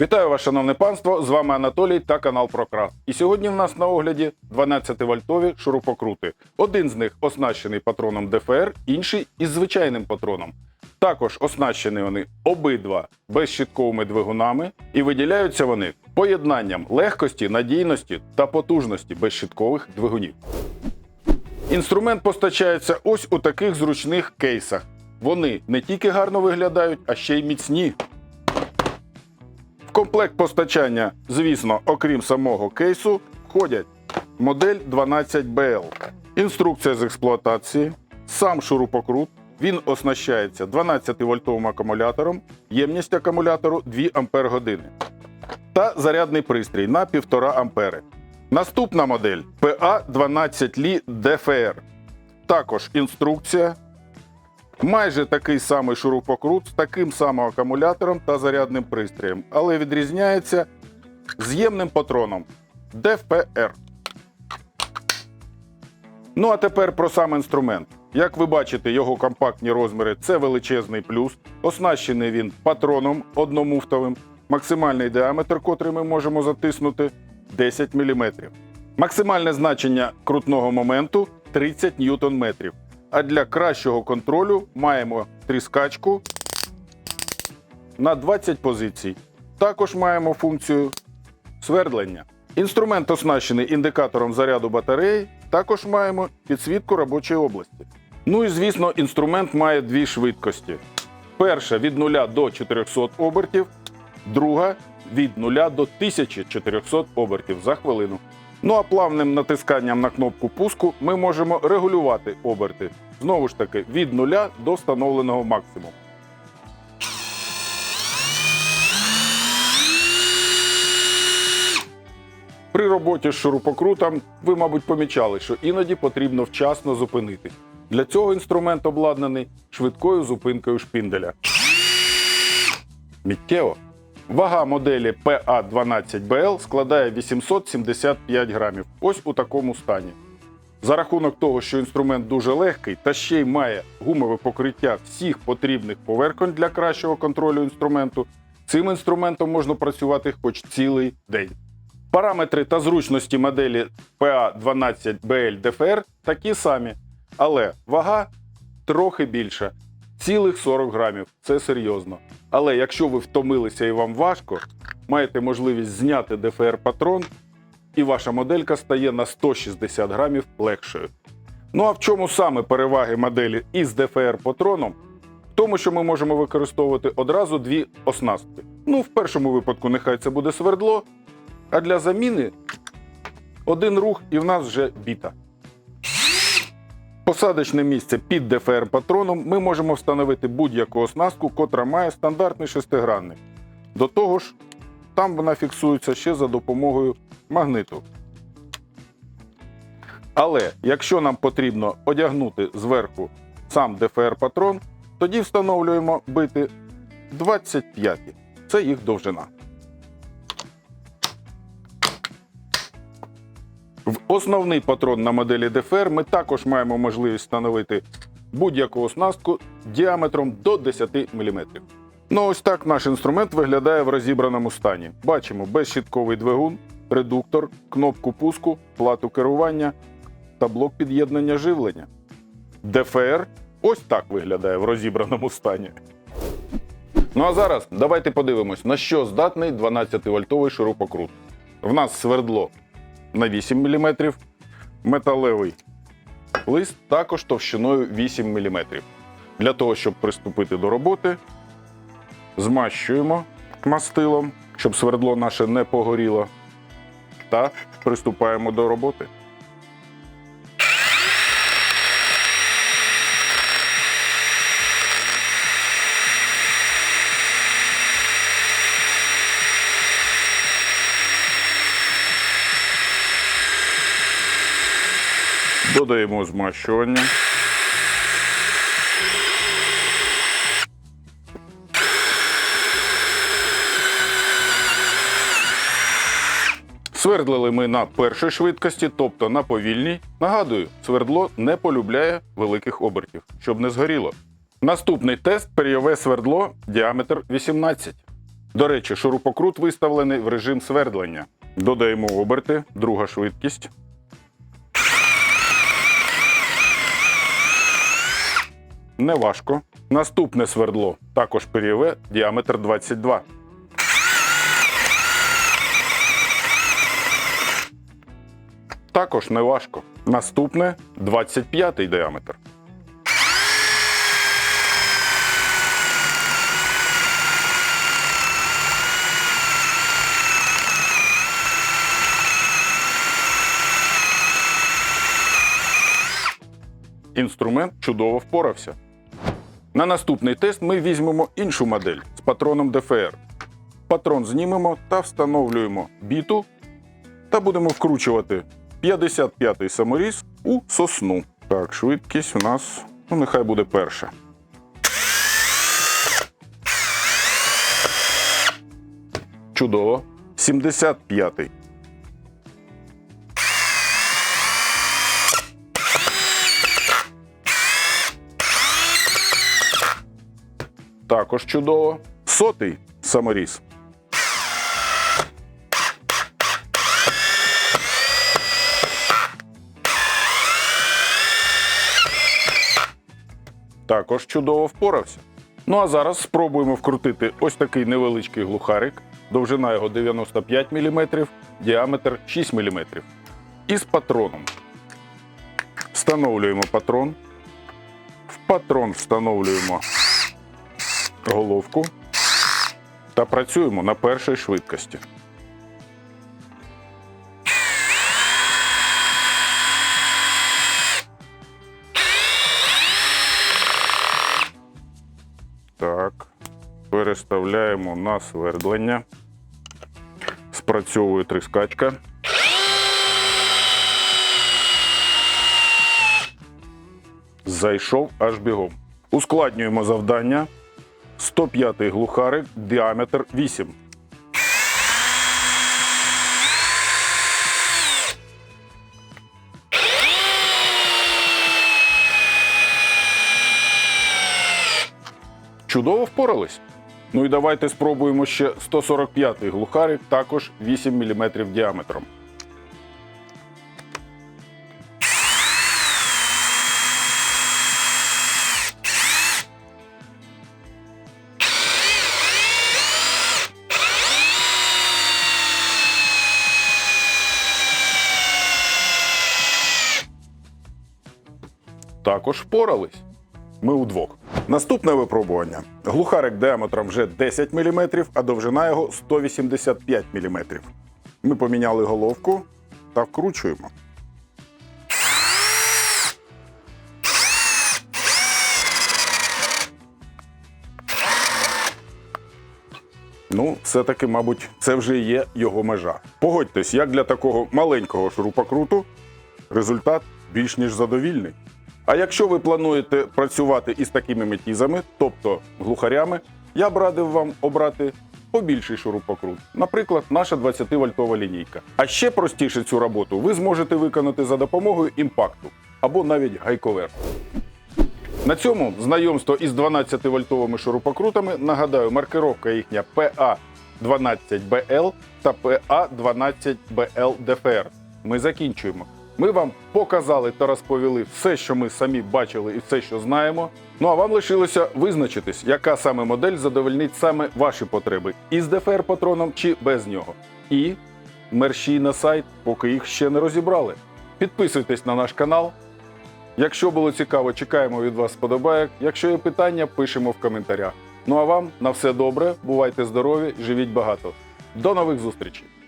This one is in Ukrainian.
Вітаю вас, шановне панство! З вами Анатолій та канал Прокрас. І сьогодні в нас на огляді 12-вольтові шурупокрути. Один з них оснащений патроном ДФР, інший із звичайним патроном. Також оснащені вони обидва безщитковими двигунами і виділяються вони поєднанням легкості, надійності та потужності безщиткових двигунів. Інструмент постачається ось у таких зручних кейсах. Вони не тільки гарно виглядають, а ще й міцні. Комплект постачання, звісно, окрім самого кейсу, входять модель 12BL, інструкція з експлуатації, сам шурупокрут. Він оснащається 12-вольтовим акумулятором, ємність акумулятору 2 Ампер та зарядний пристрій на 1,5 ампери. Наступна модель PA12Li DFR. Також інструкція, Майже такий самий шурупокрут з таким самим акумулятором та зарядним пристроєм, але відрізняється з'ємним патроном DFR. Ну а тепер про сам інструмент. Як ви бачите, його компактні розміри це величезний плюс. Оснащений він патроном одномуфтовим. Максимальний діаметр, котрий ми можемо затиснути 10 мм. Максимальне значення крутного моменту 30 ньютон-метрів. А для кращого контролю маємо тріскачку на 20 позицій. Також маємо функцію свердлення. Інструмент оснащений індикатором заряду батареї. Також маємо підсвітку робочої області. Ну і звісно, інструмент має дві швидкості: перша від 0 до 400 обертів, друга від 0 до 1400 обертів за хвилину. Ну а плавним натисканням на кнопку пуску ми можемо регулювати оберти. Знову ж таки, від 0 до встановленого максимуму. При роботі з шурупокрутом ви, мабуть, помічали, що іноді потрібно вчасно зупинитись. Для цього інструмент обладнаний швидкою зупинкою шпінделя. Міттєво. Вага моделі PA12BL складає 875 грамів. Ось у такому стані. За рахунок того, що інструмент дуже легкий та ще й має гумове покриття всіх потрібних поверхонь для кращого контролю інструменту, цим інструментом можна працювати хоч цілий день. Параметри та зручності моделі PA12BL DFR такі самі, але вага трохи більша. Цілих 40 грамів. Це серйозно. Але якщо ви втомилися і вам важко, маєте можливість зняти ДФР патрон, і ваша моделька стає на 160 грамів легшою. Ну а в чому саме переваги моделі із ДФР патроном? В тому, що ми можемо використовувати одразу дві оснастки. Ну, в першому випадку, нехай це буде свердло, а для заміни один рух і в нас вже біта. Посадочне місце під ДФР патроном ми можемо встановити будь-яку оснастку, котра має стандартний шестигранник. До того ж, там вона фіксується ще за допомогою магниту. Але якщо нам потрібно одягнути зверху сам ДФР патрон, тоді встановлюємо бити 25. Це їх довжина. В основний патрон на моделі DFR ми також маємо можливість встановити будь-яку оснастку діаметром до 10 мм. Ну ось так наш інструмент виглядає в розібраному стані. Бачимо безщитковий двигун, редуктор, кнопку пуску, плату керування та блок під'єднання живлення. DFR ось так виглядає в розібраному стані. Ну а зараз давайте подивимось, на що здатний 12-вольтовий шурупокрут. В нас свердло на 8 мм, металевий лист також товщиною 8 мм. Для того, щоб приступити до роботи, змащуємо мастилом, щоб свердло наше не погоріло, та приступаємо до роботи. Додаємо змащування. Свердлили ми на першій швидкості, тобто на повільній. Нагадую, свердло не полюбляє великих обертів, щоб не згоріло. Наступний тест перйове свердло діаметр 18. До речі, шурупокрут виставлений в режим свердлення. Додаємо оберти, друга швидкість. Неважко. Наступне свердло також перієве, діаметр 22. Також неважко. Наступне 25 діаметр. Інструмент чудово впорався. На наступний тест ми візьмемо іншу модель з патроном ДФР. Патрон знімемо та встановлюємо біту та будемо вкручувати 55-й саморіз у сосну. Так, швидкість у нас, ну нехай буде перша. Чудово. 75-й. Також чудово. Сотий саморіз. Також чудово впорався. Ну а зараз спробуємо вкрутити ось такий невеличкий глухарик. Довжина його 95 мм, діаметр 6 мм. Із патроном. Встановлюємо патрон. В патрон встановлюємо головку та працюємо на першій швидкості. Так, переставляємо на свердлення. Спрацьовує трискачка. Зайшов аж бігом. Ускладнюємо завдання. 105 глухарик, діаметр 8. Чудово впорались. Ну і давайте спробуємо ще 145-й глухарик, також 8 мм діаметром. Також впорались. Ми удвох. Наступне випробування. Глухарик діаметром вже 10 мм, а довжина його 185 мм. Ми поміняли головку та вкручуємо. Ну, все-таки, мабуть, це вже є його межа. Погодьтесь, як для такого маленького шурупокруту результат більш ніж задовільний. А якщо ви плануєте працювати із такими метізами, тобто глухарями, я б радив вам обрати побільший шурупокрут, наприклад, наша 20-вольтова лінійка. А ще простіше цю роботу ви зможете виконати за допомогою імпакту або навіть гайковерку. На цьому знайомство із 12-вольтовими шурупокрутами нагадаю, маркировка їхня PA12BL та PA12BL DFR. Ми закінчуємо. Ми вам показали та розповіли все, що ми самі бачили, і все, що знаємо. Ну а вам лишилося визначитись, яка саме модель задовольнить саме ваші потреби із ДФР патроном чи без нього. І мерщій на сайт, поки їх ще не розібрали. Підписуйтесь на наш канал. Якщо було цікаво, чекаємо від вас сподобаєк. Якщо є питання, пишемо в коментарях. Ну а вам на все добре, бувайте здорові, живіть багато. До нових зустрічей!